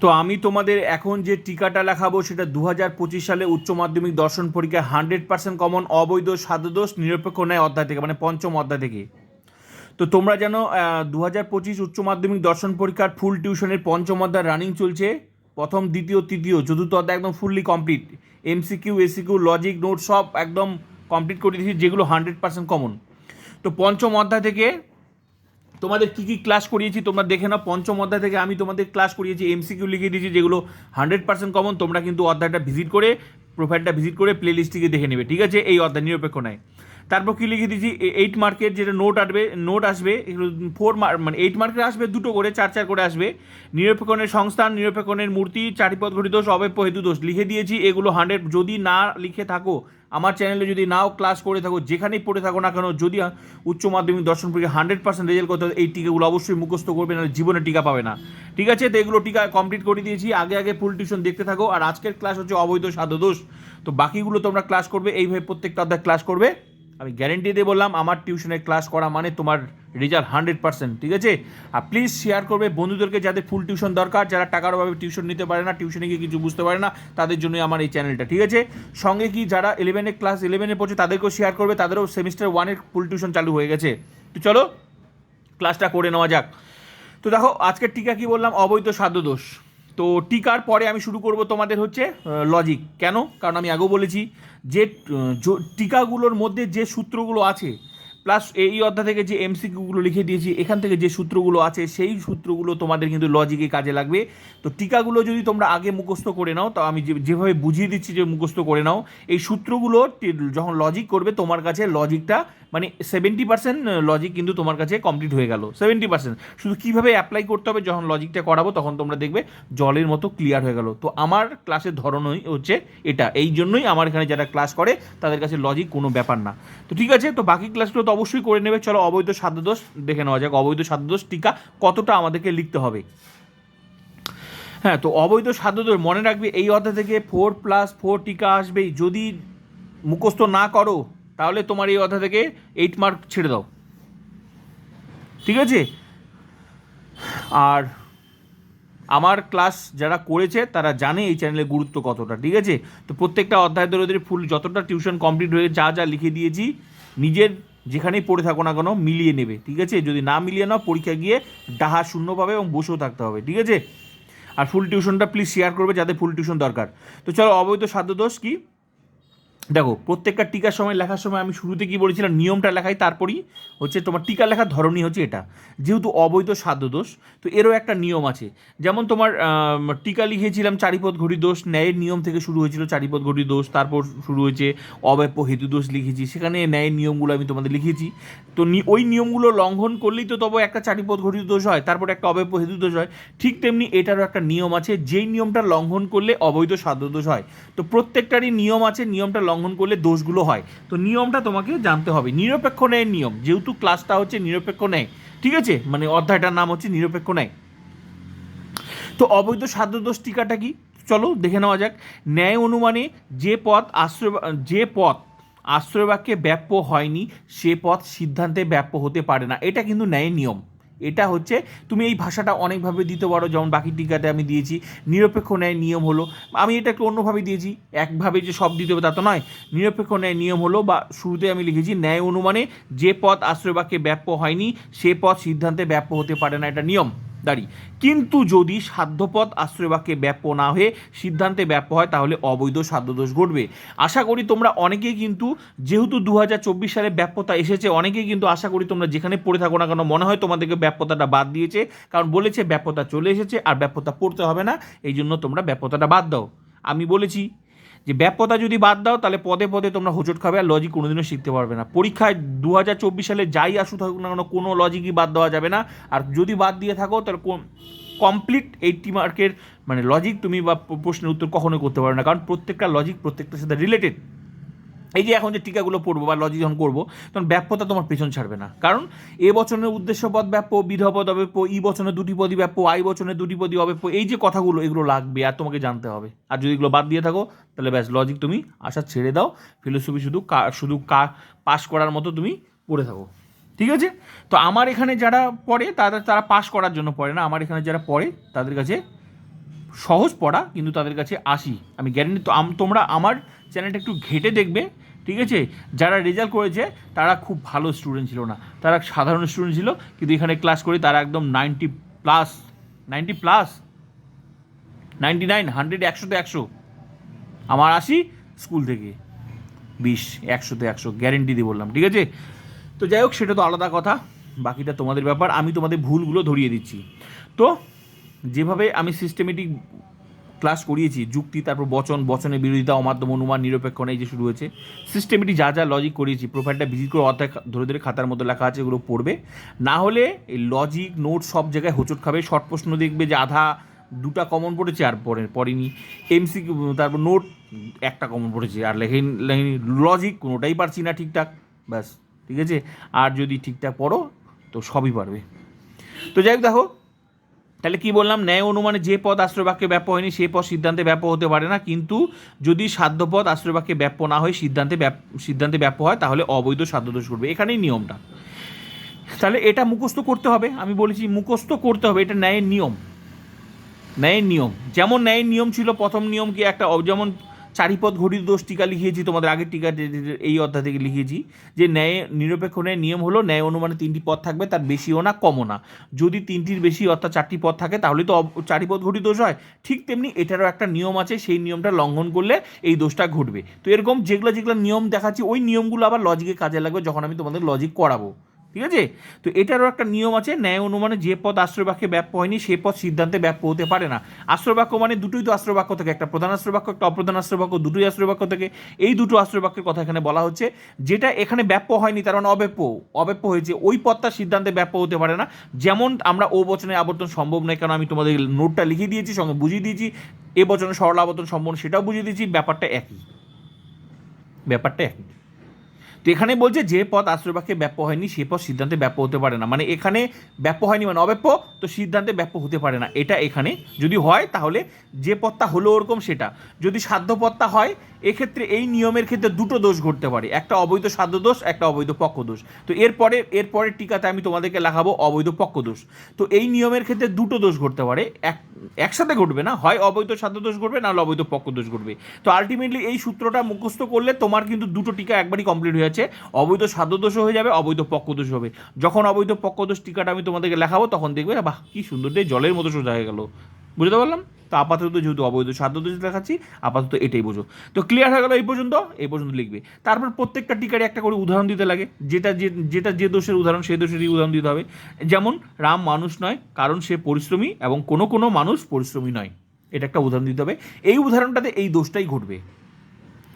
তো আমি তোমাদের এখন যে টিকাটা লেখাবো সেটা দু হাজার পঁচিশ সালে উচ্চ মাধ্যমিক দর্শন পরীক্ষায় হান্ড্রেড পার্সেন্ট কমন, অবৈধ সাধুদোষ নিরপেক্ষ নেয় অধ্যায় থেকে মানে পঞ্চম অধ্যায় থেকে তো তোমরা যেন দু হাজার পঁচিশ উচ্চ মাধ্যমিক দর্শন পরীক্ষার ফুল টিউশনের পঞ্চম অধ্যায় রানিং চলছে। প্রথম, দ্বিতীয়, তৃতীয়, চতুর্থ অধ্যায় একদম fully complete MCQ SAQ logic note সব একদম কমপ্লিট করে দিয়েছি, যেগুলো হান্ড্রেড পার্সেন্ট কমন। তো পঞ্চম অধ্যায় থেকে তোমাদের কী কী ক্লাস করিয়েছি তোমরা দেখে নাও। পঞ্চম অধ্যায় থেকে আমি তোমাদের ক্লাস করিয়েছি এমসিকিউ লিখে দিয়েছি, যেগুলো হান্ড্রেড পার্সেন্ট কমন তোমরা কিন্তু অধ্যায়টা ভিজিট করে প্রোফাইলটা ভিজিট করে প্লে লিস্টটিকে দেখে নেবে, ঠিক আছে? এই অধ্যায় নিরপেক্ষ নয়। তারপর কী লিখে দিয়েছি? এইট মার্কের যেটা নোট আসবে নোট আসবে ফোর মার্ক মানে এইট মার্কের আসবে, দুটো করে, চার চার করে আসবে। নিরপেক্ষণের সংস্থান, নিরপেক্ষণের মূর্তি, চারিপদ ঘটি দোষ অবৈপ্য হেতু দোষ। লিখে দিয়েছি, এগুলো হান্ড্রেড যদি না লিখে থাকো আমার চ্যানেলে যদি নাও ক্লাস করে থাকো, যেখানেই পড়ে থাকো না কেন, যদি উচ্চ মাধ্যমিক দর্শন পরীক্ষা হান্ড্রেড পার্সেন্ট রেজাল্ট করতে এই টিকাগুলো অবশ্যই মুখস্থ করবে না জীবনে টিকা পাবে না। ঠিক আছে? তো এগুলো টিকা কমপ্লিট করে দিয়েছি। আগে আগে ফুল টিউশন দেখতে থাকো। আর আজকের ক্লাস হচ্ছে অবৈধ সাধু দোষ। তো বাকিগুলো তোমরা ক্লাস করবে। এইভাবে প্রত্যেকটা অধ্যায় ক্লাস করবে। আমি গ্যারেন্টি দিয়ে বললাম, আমার টিউশনে ক্লাস করা মানে তোমার রেজাল্ট হান্ড্রেড পার্সেন্ট ঠিক আছে? আর প্লিজ শেয়ার করবে বন্ধুদেরকে যাদের ফুল টিউশন দরকার, যারা টাকার অভাবে টিউশন নিতে পারে না টিউশনে গিয়ে কিছু বুঝতে পারে না, তাদের জন্যই আমার এই চ্যানেলটা ঠিক আছে? সঙ্গে কি যারা ইলেভেনে ক্লাস ইলেভেনে পড়ছে, তাদেরকেও শেয়ার করবে, তাদেরও সেমিস্টার ওয়ানের ফুল টিউশন চালু হয়ে গেছে। তো চলো ক্লাসটা করে নেওয়া যাক। তো দেখো, আজকের টিকা কি বললাম? অবৈধ সাধ্য দোষ। তো টিকার পরে আমি শুরু করব তোমাদের হচ্ছে লজিক কেন? কারণ আমি আগেও বলেছি যে টিকাগুলোর মধ্যে যে সূত্রগুলো আছে প্লাস এই অধ্যায় থেকে যে এমসিকিউগুলো লিখে দিয়েছি, এখান থেকে যে সূত্রগুলো আছে, সেই সূত্রগুলো তোমাদের কিন্তু লজিকে কাজে লাগবে। তো টিকাগুলো যদি তোমরা আগে মুখস্থ করে নাও, তো আমি যেভাবে বুঝিয়ে দিচ্ছি যে মুখস্থ করে নাও, এই সূত্রগুলো যখন লজিক করবে, তোমার কাছে লজিকটা মানে সেভেন্টি পার্সেন্ট লজিক কিন্তু তোমার কাছে কমপ্লিট হয়ে গেল। সেভেন্টি পার্সেন্ট শুধু কীভাবে অ্যাপ্লাই করতে হবে, যখন লজিকটা করাবো, তখন তোমরা দেখবে জলের মতো ক্লিয়ার হয়ে গেল। তো আমার ক্লাসের ধরনই হচ্ছে এটা। এই জন্যই আমার এখানে যারা ক্লাস করে, তাদের কাছে লজিক কোনো ব্যাপার না। তো ঠিক আছে, তো বাকি ক্লাসগুলো তো অবশ্যই করে নেবে। চলো অবৈধ সাধ্যদোষ দেখে নেওয়া যাক। অবৈধ সাধ্যদোষ টিকা কতটা আমাদেরকে লিখতে হবে? হ্যাঁ তো অবৈধ সাধ্যদোষ মনে রাখবে, এই অধ্যায় থেকে ফোর প্লাস ফোর টিকা আসবেই। যদি মুখস্থ না করো তাহলে তোমার এই অধ্যায় থেকে এইট মার্ক ছেড়ে দাও। ঠিক আছে? আর আমার ক্লাস যারা করেছে, তারা জানে এই চ্যানেলের গুরুত্ব কতটা, ঠিক আছে? তো প্রত্যেকটা অধ্যায় ধরে ধরে ফুল যতটা টিউশন কমপ্লিট হয়ে যা যা লিখে দিয়েছি, নিজের যেখানেই পড়ে থাকো না কেন, মিলিয়ে নেবে, ঠিক আছে? যদি না মিলিয়ে নাও, পরীক্ষা গিয়ে ডাহা শূন্য পাবে এবং বসেও থাকতে হবে, ঠিক আছে? আর ফুল টিউশনটা প্লিজ শেয়ার করবে যাদের ফুল টিউশন দরকার। তো চলো, অবৈধ সাধ্য দোষ কি? দেখো, প্রত্যেকটা টিকার সময় লেখার সময় আমি শুরুতে কি বলেছিলাম? নিয়মটা লেখাই, তারপরই হচ্ছে তোমার টিকা লেখার ধরনই হচ্ছে এটা। যেহেতু অবৈধ সাধ্য দোষ, তো এরও একটা নিয়ম আছে। যেমন তোমার টিকা লিখেছিলাম চারিপদ ঘড়ি দোষ, ন্যায়ের নিয়ম থেকে শুরু হয়েছিল চারিপদ ঘড়ি দোষ, তারপর শুরু হয়েছে অব্যাপ্য হেতু দোষ লিখেছি। সেখানে ন্যায়ের নিয়মগুলো আমি তোমাদের লিখেছি। তো ওই নিয়মগুলো লঙ্ঘন করলেই তো তবে একটা চারিপদ ঘড়ি দোষ হয়, তারপর একটা অব্যাপ্য হেতু দোষ হয়। ঠিক তেমনি এটারও একটা নিয়ম আছে, যেই নিয়মটা লঙ্ঘন করলে অবৈধ সাধ্য দোষ হয়। তো প্রত্যেকটারই নিয়ম আছে, নিয়মটা লঙ্ঘন করলে দোষগুলো হয়। তো নিয়মটা তোমাকে জানতে হবে। নিরপেক্ষ ন্যায়ের নিয়ম। যেহেতু ক্লাসটা হচ্ছে নিরপেক্ষ ন্যায়। ঠিক আছে? মানে অধ্যায়টার নাম হচ্ছে নিরপেক্ষ ন্যায়। তো অবৈধ সাধ্যদোষ টিকাটা কি? চলো দেখে নেওয়া যাক। ন্যায় অনুমানে যে পথ আশ্রয় যে পথ আশ্রয় বাক্যে ব্যাপ্য হয়নি, সে পথ সিদ্ধান্তে ব্যাপ্য হতে পারে না। এটা কিন্তু ন্যায়ের নিয়ম। এটা হচ্ছে তুমি এই ভাষাটা অনেকভাবে দিতে পারো, যেমন বাকি টিকাতে আমি দিয়েছি, নিরপেক্ষ ন্যায় নিয়ম হলো, আমি এটা একটু অন্যভাবে দিয়েছি, একভাবে যে সব দিতে হবে তা তো নয়, নিরপেক্ষ ন্যায় নিয়ম হলো বা শুরুতে আমি লিখেছি, ন্যায় অনুমানে যে পথ আশ্রয় বাক্যে ব্যাপ্য হয়নি, সে পথ সিদ্ধান্তে ব্যাপ্য হতে পারে না, এটা নিয়ম। দাঁড়ি। কিন্তু যদি সাধ্যপথ আশ্রয়বাক্যে ব্যাপ্য না হয়ে সিদ্ধান্তে ব্যাপ্য হয়, তাহলে অবৈধ সাধ্যদোষ ঘটবে। আশা করি তোমরা অনেকেই কিন্তু যেহেতু দু হাজার চব্বিশ সালে ব্যাপ্যতা এসেছে, অনেকেই কিন্তু আশা করি তোমরা যেখানে পড়ে থাকো না কেন, মনে হয় তোমাদেরকে ব্যাপ্যতাটা বাদ দিয়েছে। কারণ বলেছে ব্যাপ্যতা চলে এসেছে, আর ব্যাপ্যতা পড়তে হবে না এই জন্য তোমরা ব্যাপ্যতাটা বাদ দাও। আমি বলেছি যে ব্যাপকতা যদি বাদ দাও, তাহলে পদে পদে তোমরা হোঁচট খাবে আর লজিক কোনোদিনও শিখতে পারবে না। পরীক্ষায় দু হাজার চব্বিশ সালে যাই আসুক থাকুক না কেন, কোনো লজিকই বাদ দেওয়া যাবে না। আর যদি বাদ দিয়ে থাকো, তাহলে কমপ্লিট এইটটি মার্কের মানে লজিক তুমি বা প্রশ্নের উত্তর কখনোই করতে পারবে না। কারণ প্রত্যেকটা লজিক প্রত্যেকটার সাথে রিলেটেড এই যে এখন যে টিকাগুলো পড়ব বা লজিক যখন করব, তখন ব্যাপ্যতা তোমার পেছন ছাড়বে না। কারণ এ বচনের উদ্দেশ্য পদ ব্যাপ্য বিধপদ অব্যাপ্য ই বচনে দুটি পদই ব্যাপ্য আই বচনে দুটি পদই অব্যাপ্য এই যে কথাগুলো, এগুলো লাগবে আর তোমাকে জানতে হবে। আর যদি এগুলো বাদ দিয়ে থাকো, তাহলে ব্যাস, লজিক তুমি আশা ছেড়ে দাও, ফিলোসফি শুধু শুধু কা পাস করার মতো তুমি পড়ে থাকো। ঠিক আছে? তো আমার এখানে যারা পড়ে, তারা তারা পাস করার জন্য পড়ে না। আমার এখানে যারা পড়ে, তাদের কাছে সহজ পড়া, কিন্তু তাদের কাছে আসি। আমি গ্যারেন্টি তো তোমরা আমার চ্যানেলটা একটু ঘেটে দেখবে, ঠিক আছে? যারা রেজাল্ট করেছে, তারা খুব ভালো স্টুডেন্ট ছিল না। তারা সাধারণ স্টুডেন্ট ছিল, কিন্তু এখানে ক্লাস করে তারা একদম ninety plus ninety plus ninety nine hundred একশোতে একশো। আমার আসি স্কুল থেকে। বিশ, একশোতে একশো গ্যারেন্টি দিয়ে বললাম, ঠিক আছে? তো যাই হোক, সেটা তো আলাদা কথা, বাকিটা তোমাদের ব্যাপার। আমি তোমাদের ভুলগুলো ধরিয়ে দিচ্ছি। তো, যেভাবে আমি সিস্টেমেটিক ক্লাস করিয়েছি, যুক্তি, তারপর বচন, বচনের বিরোধিতা, অমাধ্যম, অনুমান নিরপেক্ষণ এই যে শুরু হয়েছে। সিস্টেমেটিক যা যা লজিক করিয়েছি প্রোফাইলটা ভিজিট করে অর্ধেক ধরে ধরে খাতার মধ্যে লেখা আছে, এগুলো পড়বে। না হলে এই লজিক নোট সব জায়গায় হোঁচট খাবে শর্ট প্রশ্ন দেখবে যে আধা, দুটা কমন পড়েছে আর পরে, পড়েনি। এমসি তারপর নোট একটা কমন পড়েছে, আর লেখেন, লেখেনি লজিক কোনোটাই পারছি না ঠিকঠাক, ব্যাস, ঠিক আছে? আর যদি ঠিকঠাক পড়ো, তো সবই পারবে। তো যাই হোক, দেখো তাহলে কি বললাম? ন্যায় অনুমানে যে পদ আশ্রয়বাক্যে ব্যাপ হয়নি সেই পদ সিদ্ধান্তে ব্যাপ হতে পারে না। কিন্তু যদি সাধ্যপদ আশ্রয়বাক্যে ব্যাপ না হয়, সিদ্ধান্তে ব্যাপ- সিদ্ধান্তে ব্যাপ হয়, তাহলে অবৈধ সাধ্যদোষ করবে এখানেই নিয়মটা। তাহলে এটা মুখস্থ করতে হবে। আমি বলেছি মুখস্থ করতে হবে। এটা ন্যায়ের নিয়ম। ন্যায়ের নিয়ম। যেমন ন্যায়ের নিয়ম ছিল, প্রথম নিয়ম কি একটা যেমন চারিপদ ঘটিত দোষ টিকা লিখিয়েছি, তোমাদের আগের টিকা এই অধ্যায় থেকে লিখিয়েছি যে, ন্যায়, নিরপেক্ষ ন্যায় নিয়ম হলো, ন্যায় অনুমানে তিনটি পদ থাকবে, তার বেশিও না, কমও না। যদি তিনটির বেশি, অর্থাৎ চারটি পদ থাকে, তাহলে তো চারিপদ ঘটিত দোষ হয়। ঠিক তেমনি এটারও একটা নিয়ম আছে, সেই নিয়মটা লঙ্ঘন করলে এই দোষটা ঘটবে। তো এরকম যেগুলো যেগুলো নিয়ম দেখাচ্ছি, ওই নিয়মগুলো আবার লজিকে কাজে লাগবে, যখন আমি তোমাদের লজিক করাবো। ঠিক আছে? তো এটারও একটা নিয়ম আছে, ন্যায় অনুমানে যে পদ আশ্রয়বাক্যে ব্যাপ্য হয়নি, সে পদ সিদ্ধান্তে ব্যাপ্য হতে পারে না। আশ্রয়বাক্য মানে দুটোই তো আশ্রয়বাক্য থেকে, একটা প্রধান আশ্রয়বাক্য, একটা অপ্রধান আশ্রয়বাক্য, দুটোই আশ্রয়বাক্য থেকে। এই দুটো আশ্রয়বাক্যের কথা এখানে বলা হচ্ছে, যেটা এখানে ব্যাপ্য হয়নি, তার মানে অব্যাপ্য। অব্যাপ্য হয়েছে, ওই পদটা সিদ্ধান্তে ব্যাপ্য হতে পারে না। যেমন আমরা ও বচনে আবর্তন সম্ভব নয় কারণ আমি তোমাদের নোটটা লিখে দিয়েছি, সঙ্গে বুঝিয়ে দিয়েছি, এ বচনে সরল আবর্তন সম্ভব সেটাও বুঝিয়ে দিয়েছি, ব্যাপারটা একই। ব্যাপারটা একই। তো এখানে বলছে যে পদ আশ্রয়বাক্যে ব্যাপ্য হয়নি, সে পথ সিদ্ধান্তে ব্যাপ্য হতে পারে না। মানে এখানে ব্যাপ্য হয়নি মানে অব্যাপ্য, তো সিদ্ধান্তে ব্যাপ্য হতে পারে না। এটা এখানে যদি হয় তাহলে যে পথটা হলো ওরকম সেটা। যদি সাধ্য পদটা হয়, এক্ষেত্রে এই নিয়মের ক্ষেত্রে দুটো দোষ ঘটতে পারে। একটা অবৈধ সাধ্য দোষ, একটা অবৈধ পক্ষ দোষ। তো এরপরে, এরপরের টিকাতে আমি তোমাদেরকে লাগাবো অবৈধ পক্ষ দোষ। তো এই নিয়মের ক্ষেত্রে দুটো দোষ ঘটতে পারে। এক, একসাথে ঘটবে না। হয় অবৈধ সাধ্য দোষ ঘটবে না হলে অবৈধ পক্ষ দোষ ঘটবে। তো আলটিমেটলি এই সূত্রটা মুখস্থ করলে তোমার কিন্তু দুটো টিকা একবারই কমপ্লিট হয়ে যাচ্ছে। অবৈধ সাধ্য দোষও হয়ে যাবে, অবৈধ পক্ষ দোষ হবে। যখন অবৈধ পক্ষ দোষ টিকাটা আমি তোমাদেরকে লেখাবো, তখন দেখবে, বাহ, কি সুন্দর দিয়ে জলের মতো সোজা হয়ে গেলো। বুঝতে পারলাম? তো আপাতত যেহেতু অবৈধ সাধ্য দোষ দেখাচ্ছি, আপাতত এটাই বোঝো। তো ক্লিয়ার হয়ে গেল এই পর্যন্ত এই পর্যন্ত লিখবে। তারপর প্রত্যেকটা টিকারে একটা করে উদাহরণ দিতে লাগে। যেটা যে যেটা যে দোষের উদাহরণ, সেই দোষেরই উদাহরণ দিতে হবে। যেমন, রাম মানুষ নয়, কারণ সে পরিশ্রমী এবং কোনো কোনো মানুষ পরিশ্রমী নয়। এটা একটা উদাহরণ দিতে হবে। এই উদাহরণটাতে এই দোষটাই ঘটবে।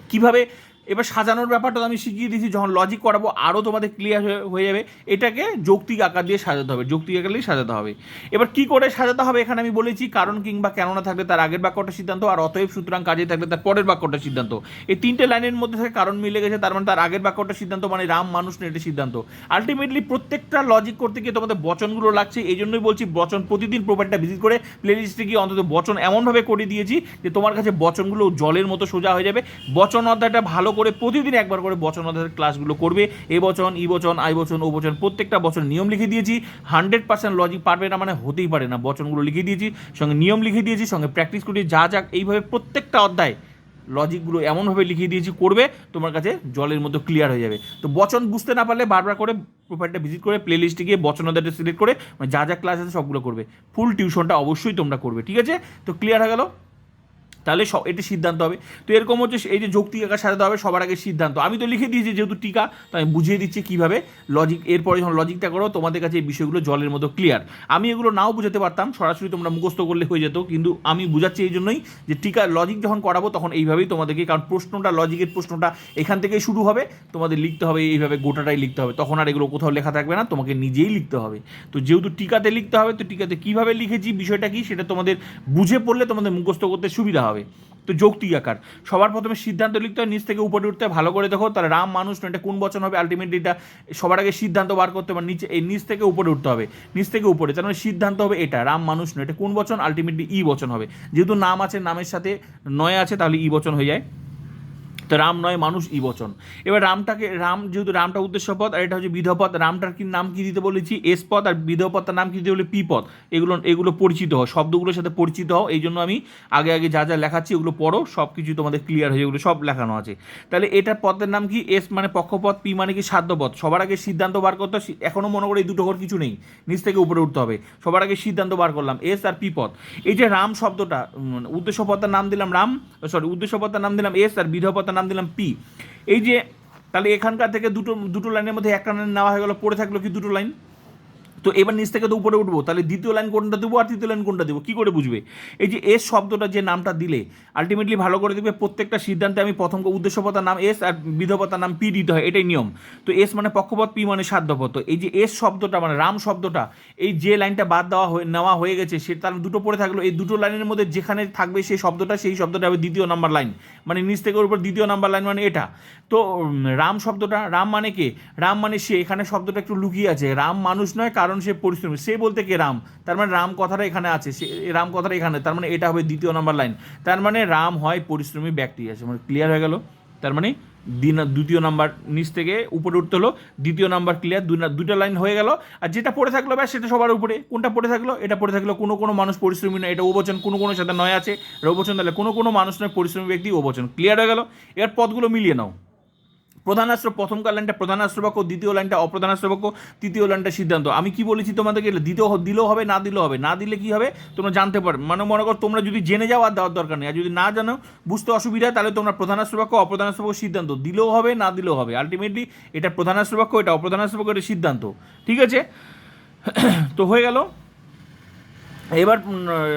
কীভাবে এবার সাজানোর ব্যাপারটা আমি শিখিয়ে দিয়েছি, যখন লজিক করাবো আরও তোমাদের ক্লিয়ার হয়ে যাবে। এটাকে যৌক্তিক আকার দিয়ে সাজাতে হবে, যৌক্তিক আকার দিয়ে সাজাতে হবে। এবার কি করে সাজাতে হবে এখানে আমি বলেছি, কারণ কিংবা কেননা থাকলে তার আগের বাক্যটা সিদ্ধান্ত, আর অতএব সুতরাং কাজে থাকলে তার পরের বাক্যটা সিদ্ধান্ত। এই তিনটে লাইনের মধ্যে থেকে কারণ মিলে গেছে, তার মানে তার আগের বাক্যটা সিদ্ধান্ত মানে রাম, মানুষ, না এটা সিদ্ধান্ত। আলটিমেটলি প্রত্যেকটা লজিক করতে গিয়ে তোমাদের বচনগুলো লাগছে এই জন্যই বলছি বচন প্রতিদিন প্রোফাইলটা ভিজিট করে প্লে প্লেলিস্টে গিয়ে অন্তত বচন এমনভাবে করে দিয়েছি যে তোমার কাছে বচনগুলো জলের মতো সোজা হয়ে যাবে। বচন অধ্যায়টা ভালো করে প্রতিদিন একবার করে বচন অধ্যায়ের ক্লাসগুলো করবে। এ বচন, ই বচন, আই বচন, ও বচন, প্রত্যেকটা বচন নিয়ম লিখে দিয়েছি। হান্ড্রেড পার্সেন্ট লজিক পারবে না মানে হতেই পারে না। বচনগুলো লিখে দিয়েছি, সঙ্গে নিয়ম লিখে দিয়েছি, সঙ্গে প্র্যাকটিস করি যা যাক, এইভাবে প্রত্যেকটা অধ্যায় লজিকগুলো এমনভাবে লিখিয়ে দিয়েছি, করবে, তোমার কাছে জলের মতো ক্লিয়ার হয়ে যাবে। তো বচন বুঝতে না পারলে বারবার করে প্রোফাইলটা ভিজিট করে প্লে লিস্টে গিয়ে বচন অধ্যায়টা সিলেক্ট করে মানে যা যা ক্লাস আছে সবগুলো করবে। ফুল টিউশনটা অবশ্যই তোমরা করবে, ঠিক আছে? তো ক্লিয়ার হয়ে গেল? তাহলে এটা সিদ্ধান্ত হবে। তো এরকম হচ্ছে এই যে যৌক্তিক আকার সাজাতে হবে, সবার আগে সিদ্ধান্ত। আমি তো লিখে দিয়েছি যেহেতু টিকা, তো আমি বুঝিয়ে দিচ্ছি কীভাবে লজিক এরপরে যখন লজিকটা করো, তোমাদের কাছে এই বিষয়গুলো জলের মতো ক্লিয়ার আমি এগুলো নাও বুঝাতে পারতাম, সরাসরি তোমরা মুখস্থ করলে হয়ে যেত, কিন্তু আমি বুঝাচ্ছি এই জন্যই যে টিকা লজিক যখন করাবো, তখন এইভাবেই তোমাদেরকে, কারণ প্রশ্নটা লজিকের প্রশ্নটা এখান থেকেই শুরু হবে, তোমাদের লিখতে হবে, এইভাবে গোটাটাই লিখতে হবে। তখন আর এগুলো কোথাও লেখা থাকবে না, তোমাকে নিজেই লিখতে হবে। তো যেহেতু টিকাতে লিখতে হবে, তো টিকাতে কীভাবে লিখেছি বিষয়টা কি, সেটা তোমাদের বুঝে পড়লে তোমাদের মুখস্থ করতে সুবিধা হবে। তো যৌক্তিক আকার। সবার প্রথমে সিদ্ধান্ত লিখতে হয়, নিচ থেকে উপরে উঠতে ভালো করে দেখো, তাহলে রাম মানুষ না এটা কোন বচন হবে? আলটিমেটলি এটা সবার আগে সিদ্ধান্ত বার করতে হবে, নিচে, এই নিচ থেকে উপরে উঠতে হবে, নিচ থেকে উপরে, তার মানে সিদ্ধান্ত হবে এটা, রাম মানুষ নয়, এটা কোন বচন? আলটিমেটলি ই বচন হবে। যেহেতু নাম আছে, নামের সাথে নয় আছে, তাহলে ই বচন হয়ে যায়। তো রাম নয়, মানুষ ই বচন। এবার রামটাকে, রাম যেহেতু রামটা উদ্দেশ্য পদ আর এটা হচ্ছে বিধপদ রামটার কি নাম কি দিতে বলেছি? এস পদ আর বিধপদটার নাম কি দিতে বলে? পি পদ এগুলো এগুলো পরিচিত হও, শব্দগুলোর সাথে পরিচিত হও, এই জন্য আমি আগে আগে যা যা লেখাচ্ছি ওগুলো পড়ো সব কিছু তোমাদের ক্লিয়ার হয়ে এগুলো সব লেখানো আছে। তাহলে এটার পদের নাম কি? এস মানে পক্ষপথ, পি মানে কি সাধ্যপথ। সবার আগে সিদ্ধান্ত বার করতে হয়। এখনও মনে করে এই দুটো ঘর কিছু নেই, নিচ থেকে উপরে উঠতে হবে। সবার আগে সিদ্ধান্ত বার করলাম, এস আর পি পদ এই যে রাম শব্দটা উদ্দেশ্য পদটার নাম দিলাম রাম সরি উদ্দেশ্য পদটার নাম দিলাম এস, আর বিধপদটার নাম দিলাম পি এই যে তাহলে এখানকার থেকে দুটো দুটো লাইনের মধ্যে একটা লাইন নেওয়া হয়ে গেল, পড়ে থাকল কি দুটো লাইন? তো এবার নিচ থেকে তো উপরে উঠবো, তাহলে দ্বিতীয় লাইন কোনটা দেবো আর তৃতীয় লাইন কোনটা দেবো? কী করে বুঝবে? এই যে এস শব্দটা যে নামটা দিলে আলটিমেটলি ভালো করে দেবে প্রত্যেকটা সিদ্ধান্তে আমি প্রথম উদ্দেশ্যপতার নাম এস আর বিধপতার নাম পি দিতে হয়, এটাই নিয়ম। তো এস মানে পক্ষপথ পি মানে সাধ্যপথ এই যে এস শব্দটা মানে রাম শব্দটা, এই যে লাইনটা বাদ দেওয়া হয়ে, নেওয়া হয়ে গেছে, সে তার দুটো পড়ে থাকল, এই দুটো লাইনের মধ্যে যেখানে থাকবে সেই শব্দটা সেই শব্দটা হবে দ্বিতীয় নাম্বার লাইন। মানে নিচ থেকে উপর দ্বিতীয় নাম্বার লাইন মানে এটা। তো রাম শব্দটা, রাম মানে কে? রাম মানে সে। এখানে শব্দটা একটু লুকিয়ে আছে। রাম মানুষ নয়, কারণ সে পরিশ্রমী। সে বলতে কে রাম? তার মানে রাম কথাটা এখানে আছে। সে, রাম কথাটা এখানে। তার মানে এটা হবে দ্বিতীয় নাম্বার লাইন। তার মানে রাম হয় পরিশ্রমী ব্যক্তি। আছে মানে ক্লিয়ার হয়ে গেল। তার মানে দ্বিতীয় নাম্বার নিচ থেকে উপরে উঠতে হলো, দ্বিতীয় নাম্বার ক্লিয়ার দুই দুটা লাইন হয়ে গেল। আর যেটা পড়ে থাকল ব্যাস, সেটা সবার উপরে। কোনটা পড়ে থাকল? এটা পড়ে থাকল কোনো কোনো মানুষ পরিশ্রমী নয়। এটা ওবচন কোনো কোনো সাথে নয় আছে। এটা ওবচন তাহলে কোনো কোনো মানুষ নয়, পরিশ্রমী ব্যক্তি ওবচন ক্লিয়ার হয়ে গেল? এর পদগুলো মিলিয়ে নাও। প্রধানাস্ত্র প্রথমকার লাইনটা প্রধানাস্ত্র বাক্য দ্বিতীয় লাইনটা অপ্রধানাস্ত্র বাক্য তৃতীয় লাইনটা সিদ্ধান্ত। আমি কি বলেছি তোমাদেরকে? দিতেও হ- দিলেও হবে, না দিলেও হবে। না দিলে কি হবে? তোমরা জানতে পারবে মানে মনে করো তোমরা যদি জেনে যাও, আর দেওয়ার দরকার নেই। আর যদি না জানো, বুঝতে অসুবিধা তাহলে তোমরা প্রধানাস্ত্র বাক্য অপ্রধানাস্ত্র বাক্য সিদ্ধান্ত। দিলেও হবে, না দিলেও হবে। আলটিমেটলি এটা প্রধানাস্ত্র বাক্য এটা অপ্রধানাস্ত্র বাক্য এটা সিদ্ধান্ত। ঠিক আছে? তো হয়ে গেল। এবার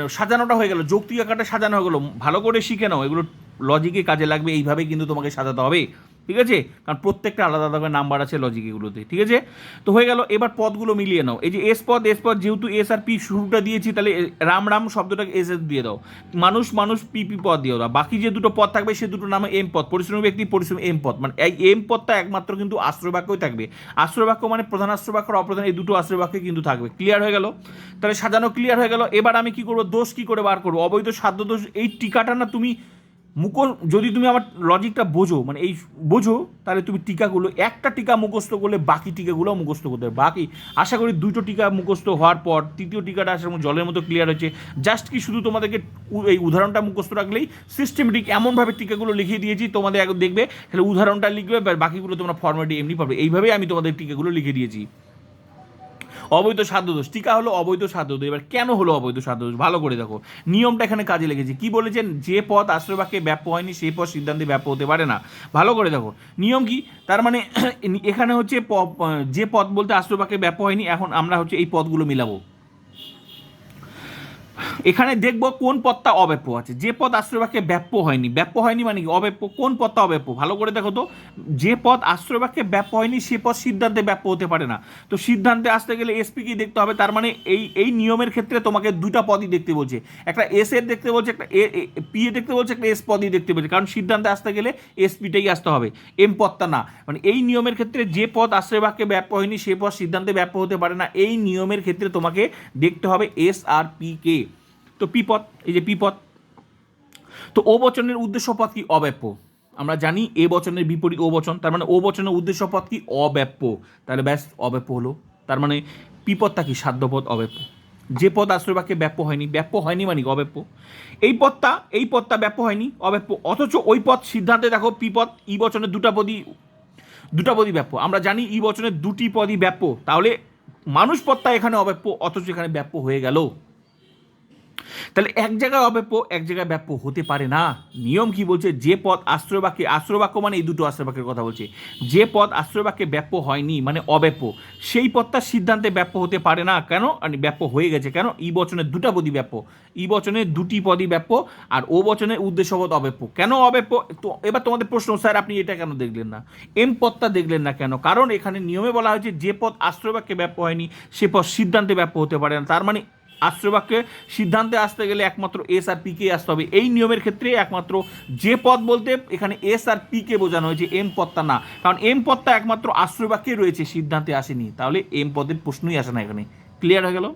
সাজানোটা হয়ে গেল। যৌক্তিক আকারটা সাজানো হয়ে গেলো। ভালো করে শিখে নাও। এগুলো লজিকে কাজে লাগবে। এইভাবেই কিন্তু তোমাকে সাজাতে হবে। ঠিক আছে? কারণ প্রত্যেকটা আলাদা আলাদা করে নাম্বার আছে লজিক এগুলোতে, ঠিক আছে? তো হয়ে গেল, এবার পদগুলো মিলিয়ে নাও। এই যে এস পদ এস পদ, যেহেতু এস আর পি শুরুটা দিয়েছি, তাহলে রাম রাম শব্দটাকে এস এস দিয়ে দাও। মানুষ মানুষ পি পি পদ দিয়ে দাও। বাকি যে দুটো পদ থাকবে, সে দুটো নামে এম পদ। পরিশ্রমী ব্যক্তি, পরিশ্রমী এম পদ। মানে এই এম পদটা একমাত্র কিন্তু আশ্রয়বাক্যই থাকবে। আশ্রয়বাক্য মানে প্রধান আশ্রয় বাক্য আর অপ্রধান এই দুটো আশ্রয় বাক্য কিন্তু থাকবে। ক্লিয়ার হয়ে গেল? তাহলে সাজানো ক্লিয়ার হয়ে গেল। এবার আমি কি করব? দোষ কি করে বার করব? অবৈধ সাধ্য দোষ, এই টিকাটা না তুমি মুখ যদি তুমি আমার লজিকটা বোঝো মানে এই বোঝো, তাহলে তুমি টিকাগুলো একটা টিকা মুখস্থ করলে বাকি টিকাগুলো মুখস্থ করতে হবে বাকি, আশা করি দুটো টিকা মুখস্থ হওয়ার পর তৃতীয় টিকাটা আসার জলের মতো ক্লিয়ার হচ্ছে জাস্ট কি শুধু তোমাদেরকে এই উদাহরণটা মুখস্থ রাখলেই সিস্টেমেটিক এমনভাবে টিকাগুলো লিখিয়ে দিয়েছি, তোমাদের দেখবে, তাহলে উদাহরণটা লিখবে বাকিগুলো তোমরা ফর্মেটে এমনি পাবে। এইভাবেই আমি তোমাদের টিকাগুলো লিখে দিয়েছি। অবৈধ সাধ্যদোষ টিকা হলো অবৈধ সাধ্যদোষ এবার কেন হলো অবৈধ সাধ্যদোষ ভালো করে দেখো। নিয়মটা এখানে কাজে লেগেছে। কি বলেছেন? যে পথ আশ্রয় বাক্যে ব্যাপ্য হয়নি সেই পথ সিদ্ধান্তে ব্যাপ্য হতে পারে না। ভালো করে দেখো। নিয়ম কি? তার মানে এখানে হচ্ছে যে পথ বলতে আশ্রয় বাক্যে ব্যাপ্য হয়নি, এখন আমরা হচ্ছে এই পথগুলো মিলাবো। এখানে দেখব কোন পদটা অব্যাপ্য আছে। যে পদ আশ্রয় বাক্যে ব্যাপ্য হয়নি। ব্যাপ্য হয়নি মানে কি? অব্যাপ্য, কোন পদটা অব্যাপ্য? ভালো করে দেখো তো। যে পদ আশ্রয় বাক্যে ব্যাপ্য হয়নি, সে পদ সিদ্ধান্তে ব্যাপ্য হতে পারে না। তো সিদ্ধান্তে আসতে গেলে এসপি কি দেখতে হবে? তার মানে এই এই নিয়মের ক্ষেত্রে তোমাকে দুটা পদই দেখতে বলছে। একটা এস এর দেখতে বলছে, একটা এ পি এ দেখতে বলছে, একটা এস পদই দেখতে বলছে। কারণ সিদ্ধান্তে আসতে গেলে এসপিটাই আসতে হবে। এম পদটা না। মানে এই নিয়মের ক্ষেত্রে যে পদ আশ্রয় বাক্যে ব্যাপ্য হয়নি, সে পদ সিদ্ধান্তে ব্যাপ্য হতে পারে না। এই নিয়মের ক্ষেত্রে তোমাকে দেখতে হবে এস আর পি কে। তো পিপদ এই যে পিপদ তো ও বচনের উদ্দেশ্য পদ কি? অব্যাপ্য। আমরা জানি এ বচনের বিপরীত ও বচন, তার মানে ও বচনের উদ্দেশ্য পদ কি? অব্যাপ্য। তাহলে ব্যাস, অব্যাপ্য হলো। তার মানে পিপদটা কি? সাধ্যপদ অব্যাপ্য। যে পদ আশ্রয় বাক্যে ব্যাপ্য হয়নি ব্যাপ্য হয়নি মানে অব্যাপ্য। এই পদটা এই পদটা ব্যাপ্য হয়নি, অব্যাপ্য। অথচ ওই পদ সিদ্ধান্তে দেখো পিপদ ই বচনের দুটা পদই দুটা পদই ব্যাপ্য। আমরা জানি ই বচনের দুটি পদই ব্যাপ্য। তাহলে মানুষ পদটা এখানে অব্যাপ্য, অথচ এখানে ব্যাপ্য হয়ে গেল। তাহলে এক জায়গায় অব্যাপ্য, এক জায়গায় ব্যাপ্য হতে পারে না। নিয়ম কি বলছে? যে পদ আশ্রয় বাক্যে আশ্রয় বাক্য মানে এই দুটো আশ্রয় বাক্যের কথা বলছে। যে পদ আশ্রয় বাক্যে ব্যাপ্য হয়নি মানে অব্যাপ্য। সেই পদটা সিদ্ধান্তে ব্যাপ্য হতে পারে না। কেন? মানে ব্যাপ্য হয়ে গেছে। কেন? ই বচনের দুটা পদই ব্যাপ্য। ই বচনের দুটি পদই ব্যাপ্য আর ও বচনের উদ্দেশ্যপদ অব্যাপ্য। কেন অব্যাপ্য? তো এবার তোমাদের প্রশ্ন, স্যার, আপনি এটা কেন দেখলেন না? এম পদটা দেখলেন না কেন? কারণ এখানে নিয়মে বলা হয়েছে যে পদ আশ্রয় বাক্যে ব্যাপ্য হয়নি, সে পদ সিদ্ধান্তে ব্যাপ্য হতে পারে না। তার মানে আশ্রয় বাক্যে সিদ্ধান্তে আসতে গেলে একমাত্র এস আর পিকে আসতে হবে। এই নিয়মের ক্ষেত্রে একমাত্র যে পদ বলতে এখানে এস আর পিকে বোঝানো হয়েছে এম পদটা না। কারণ এম পদটা একমাত্র আশ্রয় বাক্যে রয়েছে, সিদ্ধান্তে আসেনি। তাহলে এম পদের প্রশ্নই আসে না এখানে। ক্লিয়ার হয়ে গেল।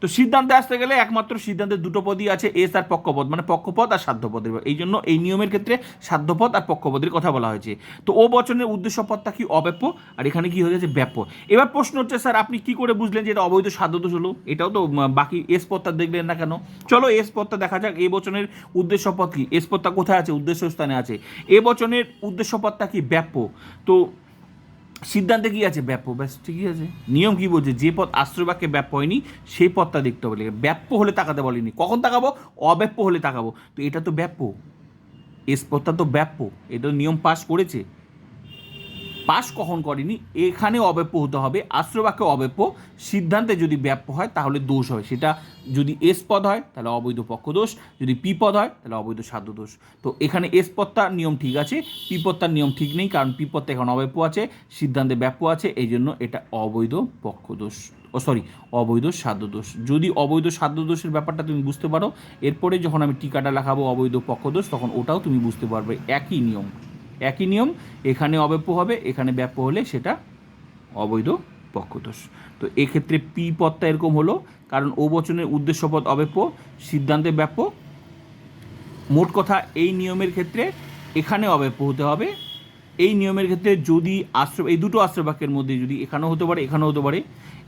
তো সিদ্ধান্তে আসতে গেলে একমাত্র সিদ্ধান্তের দুটো পদই আছে, এস আর পক্ষপদ মানে পক্ষপদ আর সাধ্যপদের। এই জন্য এই নিয়মের ক্ষেত্রে সাধ্যপদ আর পক্ষপদের কথা বলা হয়েছে। তো ও বচনের উদ্দেশ্য পদটা কি? অব্যাপ্য। আর এখানে কি হয়ে গেছে? ব্যাপ্য। এবার প্রশ্ন হচ্ছে, স্যার, আপনি কি করে বুঝলেন যে এটা অবৈধ সাধ্যদোষ হলো? এটাও তো বাকি এস পদটা দেখলেন না কেন? চলো এস পদটা দেখা যাক। এই বচনের উদ্দেশ্য পদ কি? এস পদটা কোথায় আছে? উদ্দেশ্য স্থানে আছে। এ বচনের উদ্দেশ্য পদটা কি? ব্যাপ্য। তো সিদ্ধান্তে কি আছে? ব্যাপ্য, ব্যাস, ঠিকই আছে। নিয়ম কি বলছে? যে পথ আশ্রয় বাক্যে ব্যাপ্য হয়নি সেই পথটা দেখতে হবে ব্যাপ্য হলে তাকাতে বলেনি। কখন তাকাবো? অব্যাপ্য হলে তাকাবো। তো এটা তো ব্যাপ্য। এস পথটা তো ব্যাপ্য। এটা নিয়ম পাশ করেছে। পাস কখন করেনি? এখানে অব্যাপ্য হতে হবে। আশ্রয় বাক্যে অব্যাপ্য সিদ্ধান্তে যদি ব্যাপ্য হয়, তাহলে দোষ হয়। সেটা যদি এস পদ হয়, তাহলে অবৈধ পক্ষ দোষ। যদি পি পদ হয়, তাহলে অবৈধ সাধ্য দোষ। তো এখানে এস পদটার নিয়ম ঠিক আছে। পি পদটার নিয়ম ঠিক নেই, কারণ পি পদটা এখন অব্যাপ্য আছে। সিদ্ধান্তে ব্যাপ্য আছে, এই জন্য এটা অবৈধ পক্ষ দোষ। ও, সরি, অবৈধ সাধ্য দোষ। যদি অবৈধ সাধ্য দোষের ব্যাপারটা তুমি বুঝতে পারো, এরপরে যখন আমি টিকাটা লেখাবো অবৈধ পক্ষ দোষ, তখন ওটাও তুমি বুঝতে পারবে। একই নিয়ম। একই নিয়ম, এখানে অব্যাপ্য হবে, এখানে ব্যাপ্য হলে সেটা অবৈধ পক্ষদোষ। তো এক্ষেত্রে পি পদটা এরকম হলো, কারণ ও বচনের উদ্দেশ্য পদ অব্যাপ্য, সিদ্ধান্তে ব্যাপ্য। মোট কথা, এই নিয়মের ক্ষেত্রে এখানে অব্যাপ্য হতে হবে। এই নিয়মের ক্ষেত্রে যদি আশ্রয় এই দুটো আশ্রয় বাক্যের মধ্যে যদি এখানেও হতে পারে, এখানেও হতে পারে।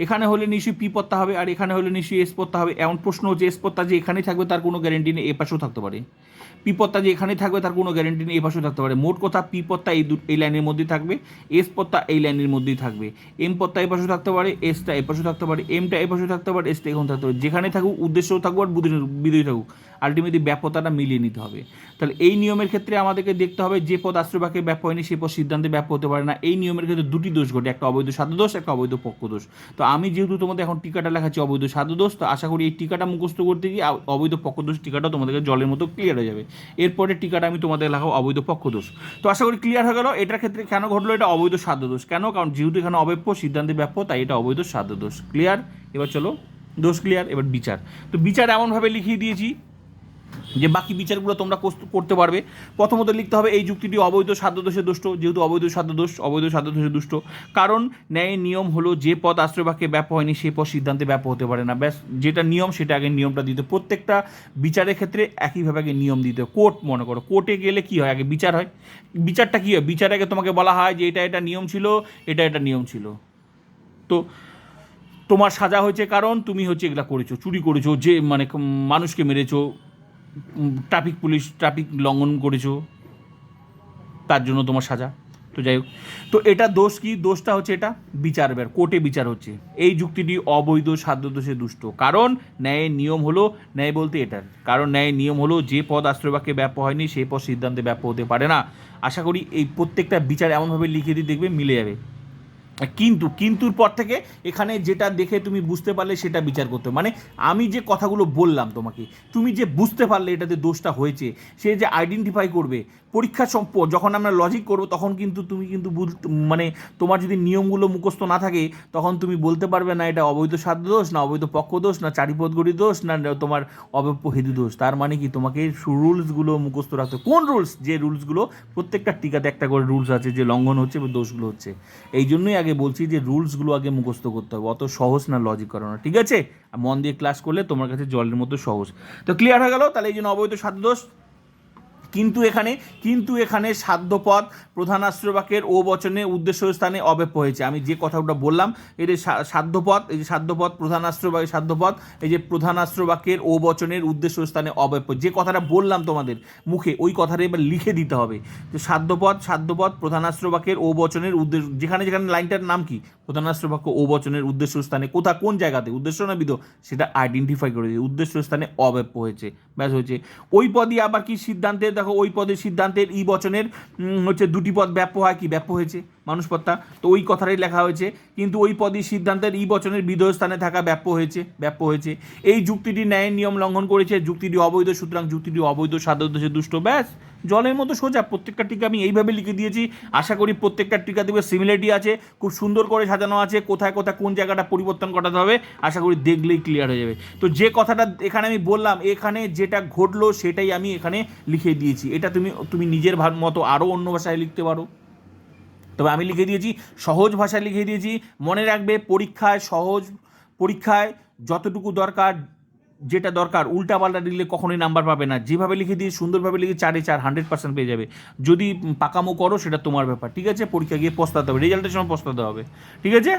এখানে হলে নিশ্চয়ই পি পত্তা হবে, আর এখানে হলে নিশ্চয়ই এস পত্তা হবে। এমন প্রশ্ন হচ্ছে, এস পত্তা যে এখানেই থাকবে, তার কোনো গ্যারেন্টি নেই, এ পাশেও থাকতে পারে। পি পত্তা যে এখানেই থাকবে, তার কোনো গ্যারেন্টি নেই এ পাশেও থাকতে পারে। মোট কথা পি পত্তা এই এই লাইনের মধ্যেই থাকবে এস পত্তা এই লাইনের মধ্যেই থাকবে। এম পত্তা এই পাশেও থাকতে পারে এসটা এ পাশেও থাকতে পারে এমটা এ পাশেও থাকতে পারে এসটা এখন থাকতে পারে। যেখানে থাকুক, উদ্দেশ্যও থাকুক আর বিদয়ী থাকুক। আলটিমেটলি ব্যাপকতাটা মিলিয়ে নিতে হবে। তাহলে এই নিয়মের ক্ষেত্রে আমাদেরকে দেখতে হবে যে পদ আশ্রয়বাকে ব্যাপ হয়নি, সেই পদ সিদ্ধান্তে ব্যাপ হতে পারে না। এই নিয়মের ক্ষেত্রে দুটি দোষ ঘটে, একটা অবৈধ সাধ্য দোষ, একটা অবৈধ পক্ষ দোষ। তো আমি যেহেতু তোমাদের এখন টিকাটা লেখাচ্ছি অবৈধ সাধ্য দোষ, তো আশা করি এই টিকাটা মুখস্থ করতে গিয়ে অবৈধ পক্ষ দোষ টিকাটা তোমাদেরকে জলের মতো ক্লিয়ার হয়ে যাবে। এরপরে টিকাটা আমি তোমাদের লেখাবো অবৈধ পক্ষ দোষ। তো আশা করি ক্লিয়ার হয়ে গেল। এটার ক্ষেত্রে কেন ঘটলো? এটা অবৈধ সাধ্য দোষ। কেন? কারণ যেহেতু এখানে অব্যাপ্য সিদ্ধান্তে ব্যাপ্য তাই এটা অবৈধ সাধ্য দোষ। ক্লিয়ার এবার চলো, দোষ ক্লিয়ার এবার বিচার। তো বিচার এমনভাবে লিখিয়ে দিয়েছি যে বাকি বিচারগুলো তোমরা করতে পারবে। প্রথমত লিখতে হবে, এই যুক্তিটি অবৈধ সাধ্যদোষে দুষ্ট, যেহেতু অবৈধ সাধ্যদোষ অবৈধ সাধ্যদোষে দুষ্ট। কারণ ন্যায়ের নিয়ম হলো যে পদ আশ্রয় বাক্যে ব্যাপ হয়নি, সেই পদ সিদ্ধান্তে ব্যাপ হতে পারে না। ব্যাস, যেটা নিয়ম সেটা আগে নিয়মটা দিতে প্রত্যেকটা বিচারের ক্ষেত্রে একইভাবে আগে নিয়ম দিতে। কোর্ট মনে করো, কোর্টে গেলে কি হয়? আগে বিচার হয়। বিচারটা কী হয়? বিচার আগে তোমাকে বলা হয় যে এটা এটা নিয়ম ছিল, এটা এটা নিয়ম ছিল। তো তোমার সাজা হয়েছে কারণ তুমি হচ্ছে এগুলা করেছ, চুরি করেছ, যে মানে মানুষকে মেরেছো। ট্রাফিক পুলিশ ট্রাফিক লঙ্ঘন করেছ, তার জন্য তোমার সাজা। তো যাই হোক, তো এটা দোষ কি? দোষটা হচ্ছে এটা, বিচার বের কোর্টে বিচার হচ্ছে। এই যুক্তিটি অবৈধ, সাধ্য দোষে দুষ্ট। কারণ ন্যায়ের নিয়ম হলো ন্যায় বলতে এটার। কারণ ন্যায়ের নিয়ম হলো যে পদ আশ্রয়বাক্যে ব্যাপ হয়নি, সেই পদ সিদ্ধান্তে ব্যাপ হতে পারে না। আশা করি এই প্রত্যেকটা বিচার এমনভাবে লিখে দিয়ে দেখবে, মিলে যাবে। কিন্তু, কিন্তুর পর থেকে এখানে যেটা দেখে তুমি বুঝতে পারলে সেটা বিচার করতে মানে আমি যে কথাগুলো বললাম তোমাকে, তুমি যে বুঝতে পারলে এটাতে দোষটা হয়েছে, সে যে আইডেন্টিফাই করবে, পরীক্ষা সম্প যখন আমরা লজিক করব, তখন কিন্তু তুমি কিন্তু মানে তোমার যদি নিয়মগুলো মুখস্থ না থাকে, তখন তুমি বলতে পারবে না এটা অবৈধ সাধ্য দোষ, না অবৈধ পক্ষ দোষ, না চারিপদগড়ি দোষ, না তোমার অব্যাপ্য হেতু দোষ। তার মানে কি তোমাকে রুলসগুলো মুখস্থ রাখতে কোন রুলস? যে রুলসগুলো প্রত্যেকটা টিকাতে একটা করে রুলস আছে, যে লঙ্ঘন হচ্ছে বা দোষগুলো হচ্ছে। এই জন্যই আগে বলছি যে রুলসগুলো আগে মুখস্থ করতে হবে। অত সহজ না লজিক করানো, ঠিক আছে? মন দিয়ে ক্লাস করলে তোমার কাছে জলের মতো সহজ। তো ক্লিয়ার হয়ে গেল? তাহলে এই জন্য অবৈধ সাধ্য দোষ। কিন্তু এখানে কিন্তু এখানে সাধ্যপদ প্রধান আশ্রবাকের ও বচনে উদ্দেশ্য স্থানে অব্যাপ্য হয়েছে। আমি যে কথাটা বললাম এই যে সাধ্যপদ এই যে সাধ্যপদ প্রধান আশ্রবাক সাধ্যপদ এই যে প্রধান আশ্রবাকের ও বচনের উদ্দেশ্য স্থানে অব্যাপ্য। যে কথাটা বললাম তোমাদের মুখে, ওই কথাটা এবার লিখে দিতে হবে। যে সাধ্যপদ সাধ্যপদ প্রধান আশ্রবাকের ও বচনের উদ্দেশ্য, যেখানে যেখানে লাইনটার নাম কি? প্রধান আশ্রবাক্য ও বচনের উদ্দেশ্য স্থানে, কোথা, কোন জায়গাতে? উদ্দেশ্য না বিধ, সেটা আইডেন্টিফাই করে দিয়ে উদ্দেশ্য স্থানে অব্যাপ্য হয়েছে। ব্যাস হয়েছে। ওই পদই আবার কি সিদ্ধান্তের দেখো, ওই পদের সিদ্ধান্তের ই বচনের হচ্ছে দুটি পদ ব্যাপ্য হয় কি? ব্যাপ্য হয়েছে মানুষপত্তা তো ওই কথাটাই লেখা হয়েছে। কিন্তু ওই পদই সিদ্ধান্তের ই বচনের বিধেয় স্থানে থাকা ব্যাপ্য হয়েছে ব্যাপ্য হয়েছে। এই যুক্তিটি ন্যায়ের নিয়ম লঙ্ঘন করেছে, যুক্তিটি অবৈধ, সুতরাং যুক্তিটি অবৈধ সাধ্যদোষে দুষ্ট। ব্যাস, জলের মতো সোজা। প্রত্যেকটা টিকা আমি এইভাবে লিখে দিয়েছি। আশা করি প্রত্যেকটা টিকা দেখবে সিমিলারিটি আছে, খুব সুন্দর করে সাজানো আছে, কোথায় কোথায় কোন জায়গাটা পরিবর্তন করাতে হবে। আশা করি দেখলেই ক্লিয়ার হয়ে যাবে। তো যে কথাটা এখানে আমি বললাম, এখানে যেটা ঘটলো সেটাই আমি এখানে লিখে দিয়েছি। এটা তুমি তুমি নিজের মতো আরও অন্য ভাষায় লিখতে পারো। তবে আমি লিখে দিয়েছি, সহজ ভাষায় লিখে দিয়েছি, মনে রাখবে পরীক্ষায় সহজ, পরীক্ষায় যতটুকু দরকার, যেটা দরকার, উল্টাপাল্টা দিলে কখনোই নাম্বার পাবে না। যেভাবে লিখে দিয়ে সুন্দরভাবে লিখে চারে চার, হান্ড্রেড পার্সেন্ট পেয়ে যাবে। যদি পাকামো করো, সেটা তোমার ব্যাপার, ঠিক আছে? পরীক্ষা গিয়ে পস্তাতে হবে, রেজাল্টের সময় পস্তাতে হবে, ঠিক আছে?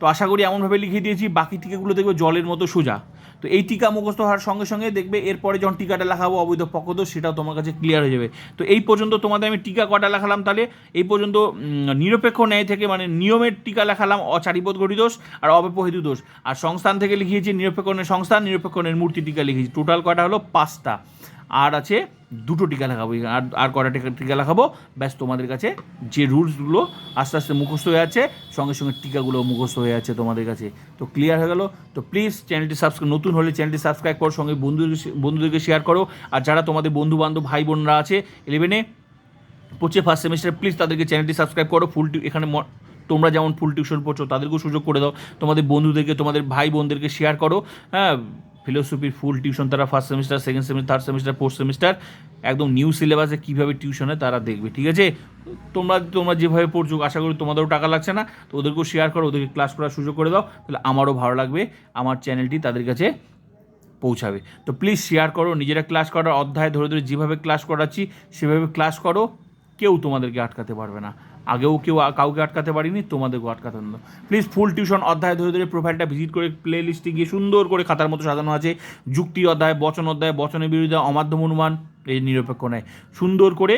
তো আশা করি এমনভাবে লিখে দিয়েছি, বাকি টিকাগুলো দেখবে জলের মতো সোজা। তো এই টিকা মুখস্থ হওয়ার সঙ্গে সঙ্গে দেখবে এরপরে যখন টিকাটা লেখাবো অবৈধ পকদোষ সেটাও তোমার কাছে ক্লিয়ার হয়ে যাবে। তো এই পর্যন্ত তোমাদের আমি টিকা কটা লেখালাম তাহলে? এই পর্যন্ত নিরপেক্ষ ন্যায় থেকে মানে নিয়মের টিকা লেখালাম অচারিপদ গড়ি দোষ আর অব্যপহেতু দোষ। আর সংস্থান থেকে লিখিয়েছি নিরপেক্ষণের সংস্থান নিরপেক্ষণের মূর্তি টিকা লিখেছি। টোটাল কটা হলো? পাঁচটা। আর আছে দুটো টিকা লাগাবো। আর আর কটা টিকা টিকা লাগাবো? ব্যাস, তোমাদের কাছে যে রুলসগুলো আস্তে আস্তে মুখস্থ হয়ে আছে, সঙ্গে সঙ্গে টিকাগুলো মুখস্থ হয়ে আছে তোমাদের কাছে। তো ক্লিয়ার হয়ে গেল? তো প্লিজ চ্যানেলটি সাবস্ক্রাইব নতুন হলে চ্যানেলটি সাবস্ক্রাইব করো, সঙ্গে বন্ধুদের, বন্ধুদেরকে শেয়ার করো। আর যারা তোমাদের বন্ধু বান্ধব ভাই বোনরা আছে ইলেভেনে পড়ছে ফার্স্ট সেমিস্টার প্লিজ তাদেরকে চ্যানেলটি সাবস্ক্রাইব করো। ফুল এখানে তোমরা যেমন ফুল টিউশন পড়ছো, তাদেরকেও সুযোগ করে দাও। তোমাদের বন্ধুদেরকে, তোমাদের ভাই বোনদেরকে শেয়ার করো। হ্যাঁ ফিলোসফির ফুল টিউশন তারা first semester second semester third semester fourth semester একদম নিউ সিলেবাসে কীভাবে টিউশনে তারা দেখবে, ঠিক আছে? তোমরা তোমরা যেভাবে পড়ছো, আশা করি তোমাদেরও টাকা লাগছে না, তো ওদেরকেও শেয়ার করো, ওদেরকে ক্লাস করার সুযোগ করে দাও, তাহলে আমারও ভালো লাগবে, আমার চ্যানেলটি তাদের কাছে পৌঁছাবে। তো প্লিজ শেয়ার করো, নিজেরা ক্লাস করার অধ্যায় ধরে ধরে যেভাবে ক্লাস করাচ্ছি, সেভাবে ক্লাস করো, কেউ তোমাদেরকে আটকাতে পারবে না। আগেও কেউ কাউকে আটকাতে পারিনি, তোমাদেরকেও আটকাতে না প্লিজ ফুল টিউশন অধ্যায় ধরে ধরে প্রোফাইলটা ভিজিট করে প্লে লিস্টে গিয়ে সুন্দর করে খাতার মতো সাজানো আছে। যুক্তি অধ্যায়, বচন অধ্যায় বচনের বিরুদ্ধে অমাধ্যম অনুমান এই নিরপেক্ষ নয় সুন্দর করে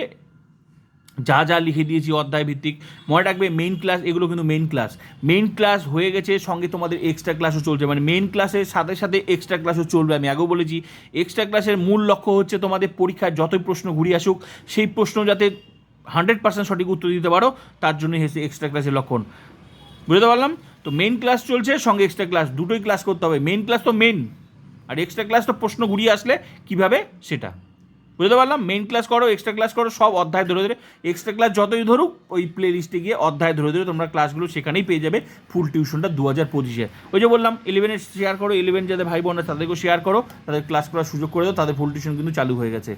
যা যা লিখে দিয়েছি অধ্যায় ভিত্তিক, মনে রাখবে মেইন ক্লাস এগুলো কিন্তু মেইন ক্লাস মেইন ক্লাস হয়ে গেছে, সঙ্গে তোমাদের এক্সট্রা ক্লাসও চলছে। মানে মেইন ক্লাসের সাথে সাথে এক্সট্রা ক্লাসও চলবে, আমি আগেও বলেছি। এক্সট্রা ক্লাসের মূল লক্ষ্য হচ্ছে তোমাদের পরীক্ষায় যতই প্রশ্ন ঘুরিয়ে আসুক, সেই প্রশ্ন যাতে হান্ড্রেড পার্সেন্ট সঠিক উত্তর দিতে পারো, তার জন্যই হচ্ছে এক্সট্রা ক্লাসের লক্ষণ। বুঝতে পারলাম? তো মেন ক্লাস চলছে, সঙ্গে এক্সট্রা ক্লাস দুটোই ক্লাস করতে হবে। মেইন ক্লাস তো মেন আর এক্সট্রা ক্লাস তো প্রশ্ন ঘুরিয়ে আসলে কীভাবে? সেটা। বুঝতে পারলাম? মেন ক্লাস করো এক্সট্রা ক্লাস করো, সব অধ্যায় ধরে ধরে। এক্সট্রা ক্লাস যতই ধরুক, ওই প্লে লিস্টে গিয়ে অধ্যায় ধরে ধরে তোমরা ক্লাসগুলো সেখানেই পেয়ে যাবে ফুল টিউশনটা দু হাজার পঁচিশে। ওই যে বললাম ইলেভেনে শেয়ার করো ইলেভেন যাদের ভাই বোনরা তাদেরকেও শেয়ার করো, তাদের ক্লাস করার সুযোগ করে দাও, তাদের ফুল টিউশন কিন্তু চালু হয়ে গেছে।